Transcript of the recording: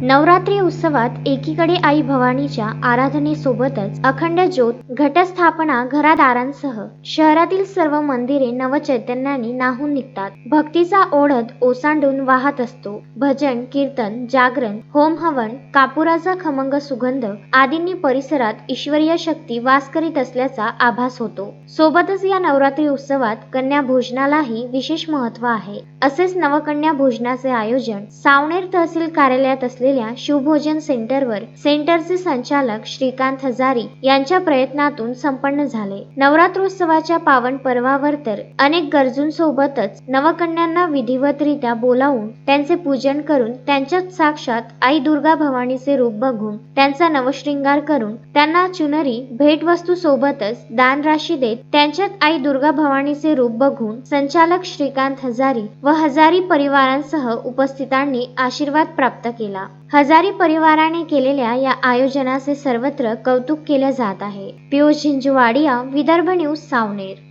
नवरात्री उत्सवात एकीकडे आई भवानीच्या आराधनेसोबतच अखंड ज्योत घटस्थापना घरादारांसह शहरातील सर्व मंदिरे नवचैतन्याने नाहून निघतात. भक्तीचा ओढत ओसांडून वाहत असतो. भजन कीर्तन जागरण होम हवन कापुराचा खमंग सुगंध आदींनी परिसरात ईश्वरीय शक्ती वास करीत असल्याचा आभास होतो. सोबतच या नवरात्री उत्सवात कन्या भोजनालाही विशेष महत्त्व आहे. असेच नवकन्या भोजनाचे आयोजन सावनेर तहसील कार्यालयात असले असलेल्या शिवभोजन सेंटरवर सेंटरचे संचालक श्रीकांत हजारी यांच्या प्रयत्नातून संपन्न झाले. नवरात्रोत्सवाच्या पावन पर्वावर तर अनेक गरजूंसोबतच नवकन्यांना विधिवतरित्या बोलावून त्यांचे पूजन करून त्यांच्यात साक्षात आई दुर्गा भवानीचे रूप बघून त्यांचा नवशृंगार करून त्यांना चुनरी भेटवस्तू सोबतच दानराशी देत त्यांच्यात आई दुर्गा भवानीचे रूप बघून संचालक श्रीकांत हजारी व हजारी परिवारांसह उपस्थितांनी आशीर्वाद प्राप्त केला. हजारी परिवाराने केलेल्या या आयोजनाचे सर्वत्र कौतुक केले जात आहे. पियुष झिंझुवाडिया विदर्भ न्यूज सावनेर.